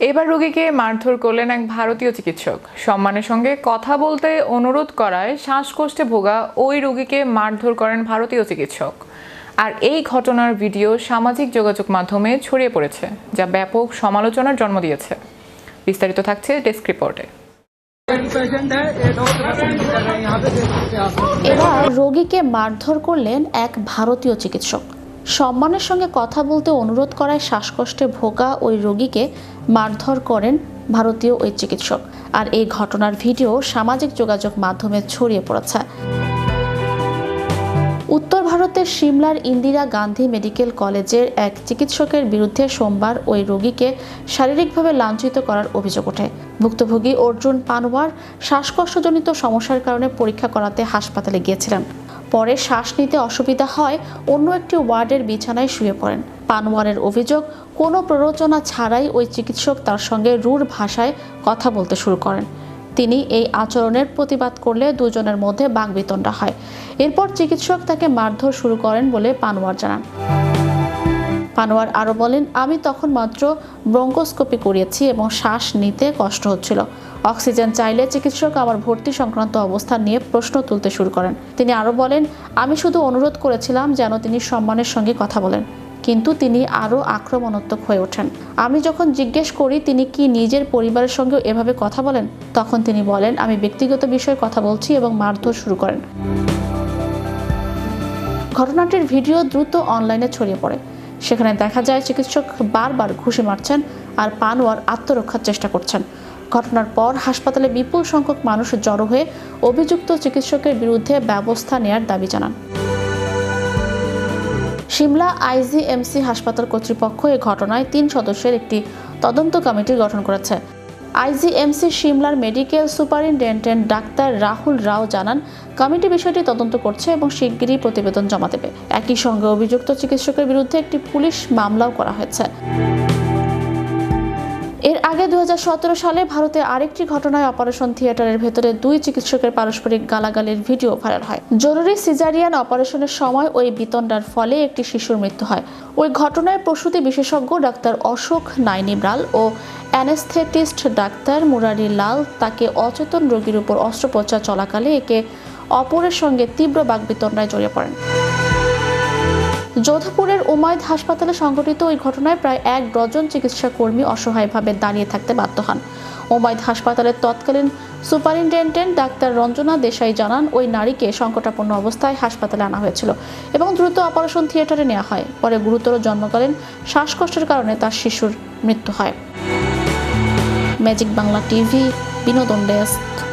এবার রোগীকে মারধর করলেন এক ভারতীয় চিকিৎসক। সম্মানের সঙ্গে কথা বলতে অনুরোধ করায় শ্বাসকষ্টে ভোগা ওই রোগীকে মারধর করেন ভারতীয় চিকিৎসক। আর এই ঘটনার ভিডিও সামাজিক যোগাযোগ মাধ্যমে ছড়িয়ে পড়েছে, যা ব্যাপক সমালোচনার জন্ম দিয়েছে। বিস্তারিত থাকছে ডেস্ক রিপোর্টে। এবার রোগীকে মারধর করলেন এক ভারতীয় চিকিৎসক। সম্মানের সঙ্গে কথা বলতে অনুরোধ করায় শ্বাসকষ্টে ভোগা ওই রোগীকে মারধর করেন ভারতীয় ওই চিকিৎসক। আর এই ঘটনার ভিডিও সামাজিক যোগাযোগ মাধ্যমে ছড়িয়ে পড়েছে। উত্তর ভারতের সিমলার ইন্দিরা গান্ধী মেডিকেল কলেজের এক চিকিৎসকের বিরুদ্ধে সোমবার ওই রোগীকে শারীরিকভাবে লাঞ্ছিত করার অভিযোগ ওঠে। ভুক্তভোগী অর্জুন পানোয়ার শ্বাসকষ্টজনিত সমস্যার কারণে পরীক্ষা করাতে হাসপাতালে গিয়েছিলেন। পরে শ্বাস নিতে অসুবিধা হয়, অন্য একটি ওয়ার্ডের বিছানায় শুয়ে পড়েন। পানওয়ারের অভিযোগ, কোনো প্ররোচনা ছাড়াই ওই চিকিৎসক তার সঙ্গে রূঢ় ভাষায় কথা বলতে শুরু করেন। তিনি এই আচরণের প্রতিবাদ করলে দুজনের মধ্যে বাগবিতণ্ডা হয়। এরপর চিকিৎসক তাকে মারধর শুরু করেন বলে পানোয়ার জানান। পানোয়ার আরও বলেন, আমি তখন মাত্র ব্রঙ্কোস্কোপি করিয়েছি এবং শ্বাস নিতে কষ্ট হচ্ছিল। অক্সিজেন চাইলে চিকিৎসক আমার ভর্তি সংক্রান্ত অবস্থান নিয়ে প্রশ্ন তুলতে শুরু করেন। তিনি আরও বলেন, আমি শুধু অনুরোধ করেছিলাম যেন তিনি সম্মানের সঙ্গে কথা বলেন, কিন্তু তিনি আরও আক্রমণাত্মক হয়ে ওঠেন। আমি যখন জিজ্ঞেস করি, তিনি কি নিজের পরিবারের সঙ্গেও এভাবে কথা বলেন? তখন তিনি বলেন, আমি ব্যক্তিগত বিষয়ে কথা বলছি এবং মারধর শুরু করেন। ঘটনাটির ভিডিও দ্রুত অনলাইনে ছড়িয়ে পড়ে। সেখানে দেখা যায় চিকিৎসক বারবার ঘুষি মারছেন আর পানোয়ার আত্মরক্ষার চেষ্টা করছেন। ঘটনার পর হাসপাতালে বিপুল সংখ্যক মানুষ জড়ো হয়ে অভিযুক্ত চিকিৎসকের বিরুদ্ধে ব্যবস্থা নেয়ার দাবি জানান। সিমলা আইজিএমসি হাসপাতাল কর্তৃপক্ষ এ ঘটনায় তিন সদস্যের একটি তদন্ত কমিটি গঠন করেছে। IGMC সিমলার medical superintendent doctor Rahul Rao জানান, কমিটি বিষয়টি তদন্ত করছে এবং শিগগিরই প্রতিবেদন জমা দেবে। একই সঙ্গে অভিযুক্ত চিকিৎসকের বিরুদ্ধে একটি পুলিশ মামলাও করা হয়েছে। দু হাজার সতেরো সালে ভারতে আরেকটি ঘটনায় অপারেশন থিয়েটারের ভেতরে দুই চিকিৎসকের পারস্পরিক গালাগালির ভিডিও ভাইরাল হয়। জরুরি সিজারিয়ান অপারেশনের সময় ওই বিতণ্ডার ফলে একটি শিশুর মৃত্যু হয়। ওই ঘটনায় প্রসূতি বিশেষজ্ঞ ডাক্তার অশোক নাইনিব্রাল ও অ্যানেস্থেটিস্ট ডাক্তার মুরারি লাল তাকে অচেতন রোগীর উপর অস্ত্রোপচার চলাকালে একে অপরের সঙ্গে তীব্র বাগবিতণ্ডায় জড়িয়ে পড়েন। যোধপুরের উমায়দ হাসপাতালে সংঘটিত ওই ঘটনায় প্রায় এক ডজন চিকিৎসা কর্মী অসহায়ভাবে দাঁড়িয়ে থাকতে বাধ্য হন। ওমায়দ হাসপাতালের তৎকালীন সুপারিনটেন্ডেন্ট ডাক্তার রঞ্জনা দেশাই জানান, ওই নারীকে সংকটাপন্ন অবস্থায় হাসপাতালে আনা হয়েছিল এবং দ্রুত অপারেশন থিয়েটারে নেওয়া হয়। পরে গুরুতর জন্মকালীন শ্বাসকষ্টের কারণে তার শিশুর মৃত্যু হয়। ম্যাজিক বাংলা টিভি, বিনোদন ডেস্ক।